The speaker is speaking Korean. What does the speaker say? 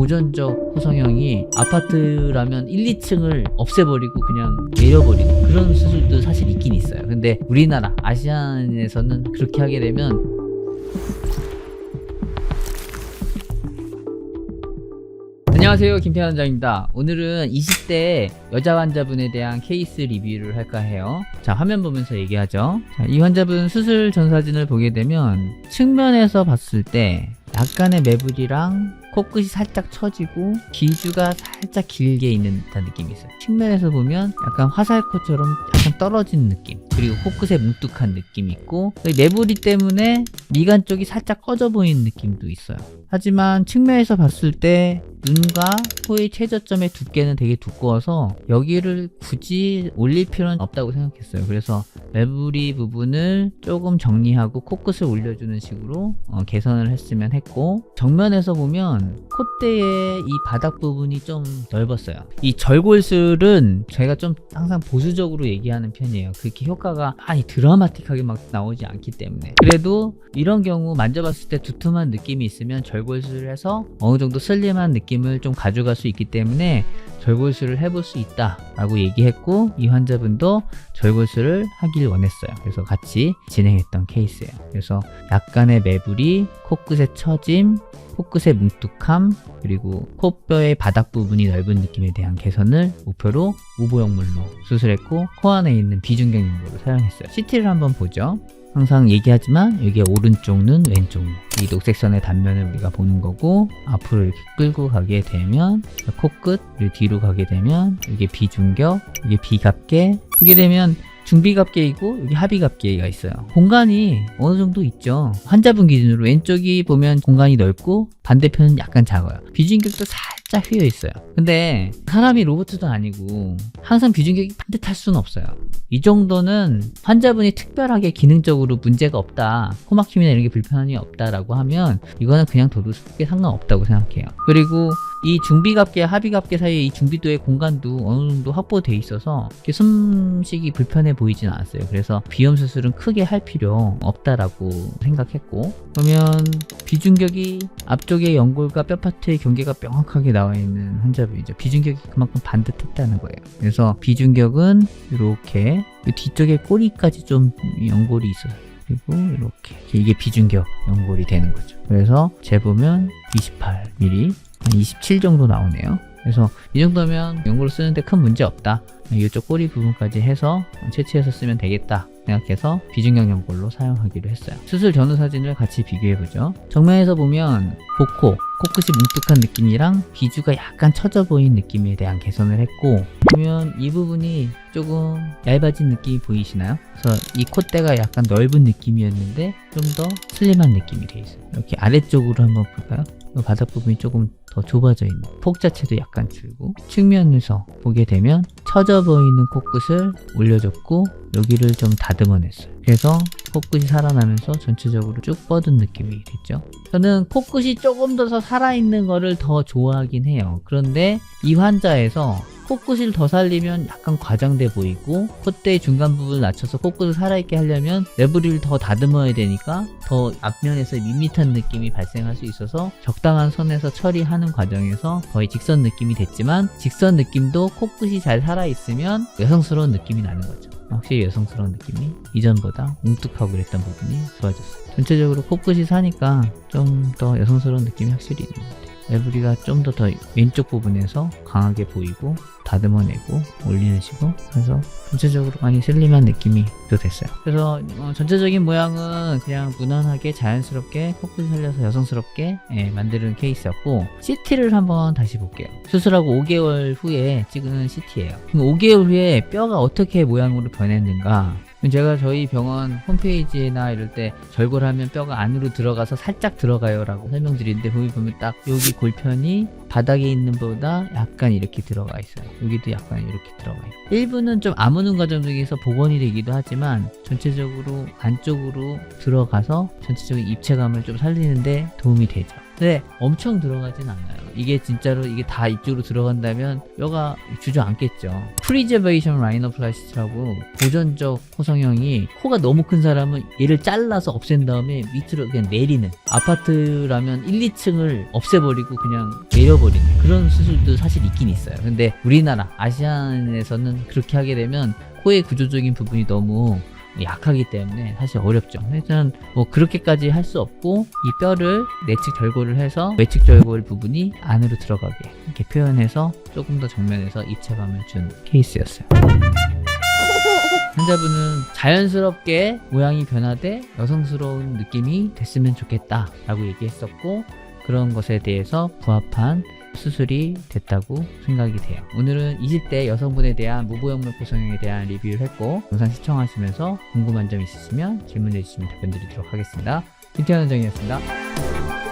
고전적 호성형이 아파트라면 1, 2층을 없애버리고 그냥 내려버리는 그런 수술도 사실 있긴 있어요. 근데 우리나라 아시안에서는 그렇게 하게 되면 안녕하세요. 김태환 원장입니다. 오늘은 20대 여자 환자분에 대한 케이스 리뷰를 할까 해요. 자 화면 보면서 얘기하죠. 자, 이 환자분 수술 전 사진을 보게 되면 측면에서 봤을 때 약간의 매부리랑 코끝이 살짝 처지고 기주가 살짝 길게 있는 듯한 느낌이 있어요. 측면에서 보면 약간 화살코처럼 약간 떨어진 느낌 그리고 코끝에 뭉툭한 느낌이 있고 매부리 때문에 미간 쪽이 살짝 꺼져 보이는 느낌도 있어요 하지만 측면에서 봤을 때 눈과 코의 최저점의 두께는 되게 두꺼워서 여기를 굳이 올릴 필요는 없다고 생각했어요. 그래서 매부리 부분을 조금 정리하고 코끝을 올려주는 식으로 어, 개선을 했으면 했고 정면에서 보면 콧대의 이 바닥 부분이 좀 넓었어요. 이 절골술은 저희가 좀 항상 보수적으로 얘기하는 편이에요. 그렇게 효과가 많이 드라마틱하게 막 나오지 않기 때문에 그래도 이런 경우 만져봤을 때 두툼한 느낌이 있으면 절 골술을 해서 어느 정도 슬림한 느낌을 좀 가져갈 수 있기 때문에 절골술을 해볼 수 있다라고 얘기했고 이 환자분도 절골술을 하길 원했어요. 그래서 같이 진행했던 케이스예요. 그래서 약간의 매부리, 코끝의 처짐, 코끝의 뭉툭함, 그리고 코뼈의 바닥 부분이 넓은 느낌에 대한 개선을 목표로 우보형물로 수술했고 코 안에 있는 비중경 연고를 사용했어요. CT를 한번 보죠. 항상 얘기하지만 여기에 오른쪽 눈, 왼쪽 눈. 이 녹색 선의 단면을 우리가 보는 거고 앞으로 이렇게 끌고 가게 되면 코끝, 뒤로 가게 되면 이게 비중격, 이게 비갑계. 보게 되면 중비갑계이고 여기 하비갑계가 있어요. 공간이 어느 정도 있죠. 환자분 기준으로 왼쪽이 보면 공간이 넓고 반대편은 약간 작아요. 비중격도 살 짝 휘어 있어요. 근데 사람이 로봇도 아니고 항상 비중격이 반듯할 수는 없어요. 이 정도는 환자분이 특별하게 기능적으로 문제가 없다, 코막힘이나 이런 게 불편함이 없다라고 하면 이거는 그냥 도도 크게 상관없다고 생각해요. 그리고 이 중비갑계, 하비갑계 사이에 이 중비도의 공간도 어느 정도 확보돼 있어서 숨쉬기 불편해 보이진 않았어요. 그래서 비염 수술은 크게 할 필요 없다라고 생각했고 그러면 비중격이 앞쪽의 연골과 뼈 파트의 경계가 명확하게 나와 있는 환자분이죠. 비중격이 그만큼 반듯했다는 거예요. 그래서 비중격은 이렇게 이 뒤쪽에 꼬리까지 좀 연골이 있어요. 그리고 이렇게 이게 비중격 연골이 되는 거죠. 그래서 재보면 28mm, 한 27 정도 나오네요. 그래서 이 정도면 연골을 쓰는데 큰 문제 없다. 이쪽 꼬리 부분까지 해서 채취해서 쓰면 되겠다 생각해서 비중격 연골로 사용하기로 했어요. 수술 전후 사진을 같이 비교해보죠. 정면에서 보면 복코, 코끝이 뭉툭한 느낌이랑 비주가 약간 처져 보이는 느낌에 대한 개선을 했고 보면 이 부분이 조금 얇아진 느낌이 보이시나요? 그래서 이 콧대가 약간 넓은 느낌이었는데 좀 더 슬림한 느낌이 돼 있어요. 이렇게 아래쪽으로 한번 볼까요? 이 바닥 부분이 조금 더 좁아져 있는 폭 자체도 약간 줄고 측면에서 보게 되면 처져 보이는 코끝을 올려줬고 여기를 좀 다듬어냈어요. 그래서 코끝이 살아나면서 전체적으로 쭉 뻗은 느낌이 됐죠. 저는 코끝이 조금 더 살아있는 거를 더 좋아하긴 해요. 그런데 이 환자에서 코끝을 더 살리면 약간 과장돼 보이고 콧대 중간 부분을 낮춰서 코끝을 살아있게 하려면 레브리를 더 다듬어야 되니까 더 앞면에서 밋밋한 느낌이 발생할 수 있어서 적당한 선에서 처리하는 과정에서 거의 직선 느낌이 됐지만 직선 느낌도 코끝이 잘 살아있으면 여성스러운 느낌이 나는 거죠. 확실히 여성스러운 느낌이 이전보다 뭉툭하고 그랬던 부분이 좋아졌어요. 전체적으로 코끝이 사니까 좀 더 여성스러운 느낌이 확실히 있는 것 같아요 레브리가 좀 더 더 왼쪽 부분에서 강하게 보이고 다듬어내고 올리는 식으로 그래서 전체적으로 많이 슬림한 느낌이 또 됐어요. 그래서 어, 전체적인 모양은 그냥 무난하게 자연스럽게 코끝 살려서 여성스럽게 예, 만드는 케이스였고 CT를 한번 다시 볼게요. 수술하고 5개월 후에 찍은 CT예요. 5개월 후에 뼈가 어떻게 모양으로 변했는가 제가 저희 병원 홈페이지나 이럴 때 절골하면 뼈가 안으로 들어가서 살짝 들어가요 라고 설명드리는데 거기 보면 딱 여기 골편이 바닥에 있는 보다 약간 이렇게 들어가 있어요. 여기도 약간 이렇게 들어가 있고. 일부는 좀 아무는 과정 중에서 복원이 되기도 하지만 전체적으로 안쪽으로 들어가서 전체적인 입체감을 좀 살리는데 도움이 되죠 근데 엄청 들어가진 않아요. 이게 진짜로 이게 다 이쪽으로 들어간다면 뼈가 주저앉겠죠. 프리저베이션 라이너플라스티라고 보존적 호성형이 코가 너무 큰 사람은 얘를 잘라서 없앤 다음에 밑으로 그냥 내리는 아파트라면 1, 2층을 없애버리고 그냥 내려버리는 그런 수술도 사실 있긴 있어요. 근데 우리나라 아시안에서는 그렇게 하게 되면 코의 구조적인 부분이 너무 약하기 때문에 사실 어렵죠. 일단 뭐 그렇게까지 할 수 없고 이 뼈를 내측 절골을 해서 외측 절골 부분이 안으로 들어가게 이렇게 표현해서 조금 더 정면에서 입체감을 준 케이스였어요. 환자분은 자연스럽게 모양이 변화돼 여성스러운 느낌이 됐으면 좋겠다라고 얘기했었고 그런 것에 대해서 부합한 수술이 됐다고 생각이 돼요. 오늘은 20대 여성분에 대한 무보형물 포성형에 대한 리뷰를 했고 영상 시청하시면서 궁금한 점 있으시면 질문해 주시면 답변 드리도록 하겠습니다. 김태현 원장이었습니다.